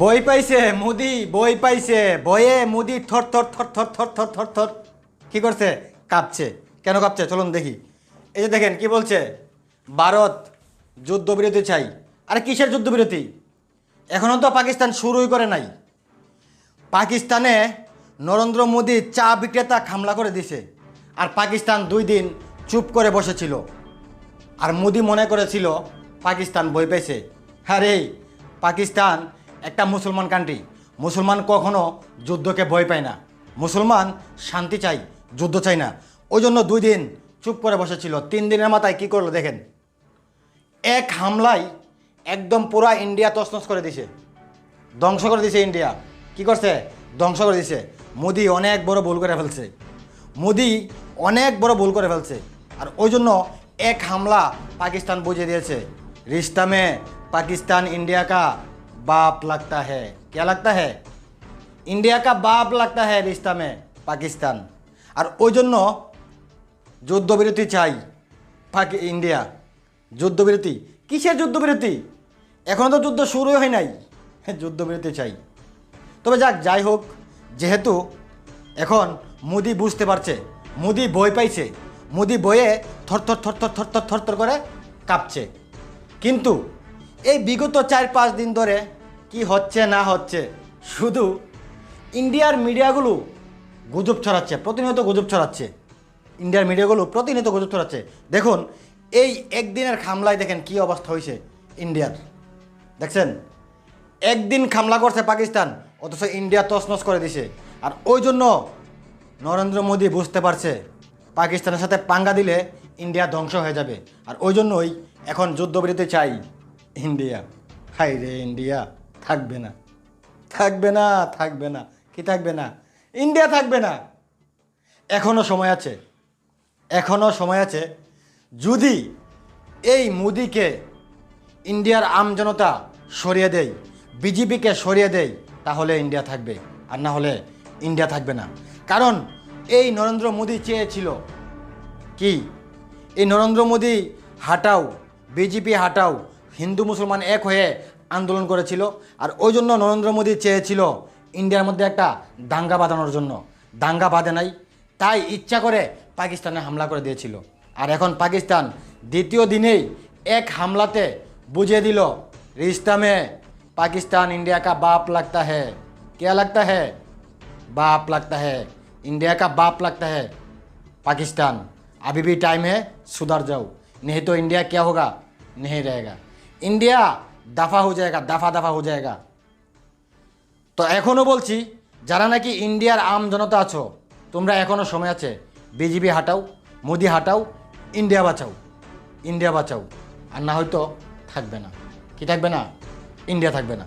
বই পাইছে, মুদি, বই পাইছে, বইয়ে মুদি থর থর থর থর থর থর থর থর। কি করছে? কাঁপছে। কেন কাঁপছে? চলুন দেখি। এই যে দেখেন, কি বলছে? ভারত যুদ্ধবিরতি চাই। আরে কিসের যুদ্ধবিরতি? এখনও তো পাকিস্তান শুরুই করে নাই। পাকিস্তানে নরেন্দ্র মোদী চা বিক্রেতা হামলা করে দিছে। আর পাকিস্তান দুই দিন চুপ করে বসেছিল। আর মোদি মনে করেছিল, পাকিস্তান বই পেয়েছে আরে পাকিস্তান একটা মুসলমান কান্ট্রি মুসলমান কখনো যুদ্ধকে ভয় পায় না। মুসলমান শান্তি চাই যুদ্ধ চাই না। ওই জন্য দুই দিন চুপ করে বসেছিল। তিন দিনের মাথায় কি করল দেখেন? এক হামলায় একদম পুরা ইন্ডিয়া তছনছ করে দিছে। ধ্বংস করে দিছে ইন্ডিয়া। কি করছে? ধ্বংস করে দিছে। মোদি অনেক বড় ভুল করে ফেলছে। মোদি অনেক বড় ভুল করে ফেলছে। আর ওই জন্য এক হামলা পাকিস্তান বুঝিয়ে দিয়েছে। রিস্তামে পাকিস্তান ইন্ডিয়া কা बाप लगता है क्या लगता है इंडिया का बाप लगता है रिश्ता में পাকিস্তান আর ওই জন্য যুদ্ধবিরতি চাই পাকি ইন্ডিয়া যুদ্ধবিরতি কিসের যুদ্ধবিরতি এখনও তো যুদ্ধ শুরুই হয় নাই যুদ্ধবিরতি চাই তবে যাক যাই হোক যেহেতু এখন মোদি বুঝতে পারছে মোদি বই পাইছে মোদি বইয়ে থরথর থরথর থরথর থরথর করে কাঁপছে কিন্তু এই বিগত চার পাঁচ দিন ধরে কি হচ্ছে, না হচ্ছে? শুধু ইন্ডিয়ার মিডিয়াগুলো গুজব ছড়াচ্ছে, প্রতিনিয়ত গুজব ছড়াচ্ছে। ইন্ডিয়ার মিডিয়াগুলো প্রতিনিয়ত গুজব ছড়াচ্ছে। দেখুন, এই একদিনের খামলায় দেখেন কি অবস্থা হয়েছে ইন্ডিয়ার। দেখছেন? একদিন খামলা করছে পাকিস্তান, অথচ ইন্ডিয়া তছনছ করে দিছে। আর ওই জন্য নরেন্দ্র মোদী বুঝতে পারছে, পাকিস্তানের সাথে পাঙ্গা দিলে ইন্ডিয়া ধ্বংস হয়ে যাবে। আর ওই জন্যই এখন যুদ্ধবিরতি চাই ইন্ডিয়া। হাই রে ইন্ডিয়া। থাকবে না। থাকবে না থাকবে না। কি থাকবে না? ইন্ডিয়া থাকবে না। এখনও সময় আছে। এখনও সময় আছে। যদি এই মোদিকে ইন্ডিয়ার আমজনতা সরিয়ে দেয়, বিজেপিকে সরিয়ে দেয়, তাহলে ইন্ডিয়া থাকবে। আর না হলে ইন্ডিয়া থাকবে না। কারণ এই নরেন্দ্র মোদী চেয়েছিল কি? এই নরেন্দ্র মোদী হাটাও, বিজেপি হাটাও, হিন্দু মুসলমান এক হয়ে আন্দোলন করেছিল আর ওই জন্য নরেন্দ্র মোদী চেয়েছিল ইন্ডিয়ার মধ্যে একটা দাঙ্গা বাঁধানোর জন্য দাঙ্গা বাঁধে নাই তাই ইচ্ছা করে পাকিস্তানে হামলা করে দিয়েছিল আর এখন পাকিস্তান দ্বিতীয় দিনেই এক হামলাতে বুঝিয়ে দিল रिश्ता में पाकिस्तान इंडिया का बाप लगता है क्या लगता है बाप लगता है इंडिया का बाप लगता है पाकिस्तान अभी भी टाइम है सुधर जाओ नहीं तो इंडिया क्या होगा नहीं रहेगा इंडिया দাফা হয়ে যায়গা, দাফা দাফা হয়ে যায়গা। তো এখনও বলছি, যারা নাকি ইন্ডিয়ার আম জনতা আছো, তোমরা এখনও সময় আছে, বিজেপি হাটাও, মোদি হাটাও, ইন্ডিয়া বাঁচাও ইন্ডিয়া বাঁচাও। আর না হয়তো থাকবে না। কি থাকবে না? ইন্ডিয়া থাকবে না।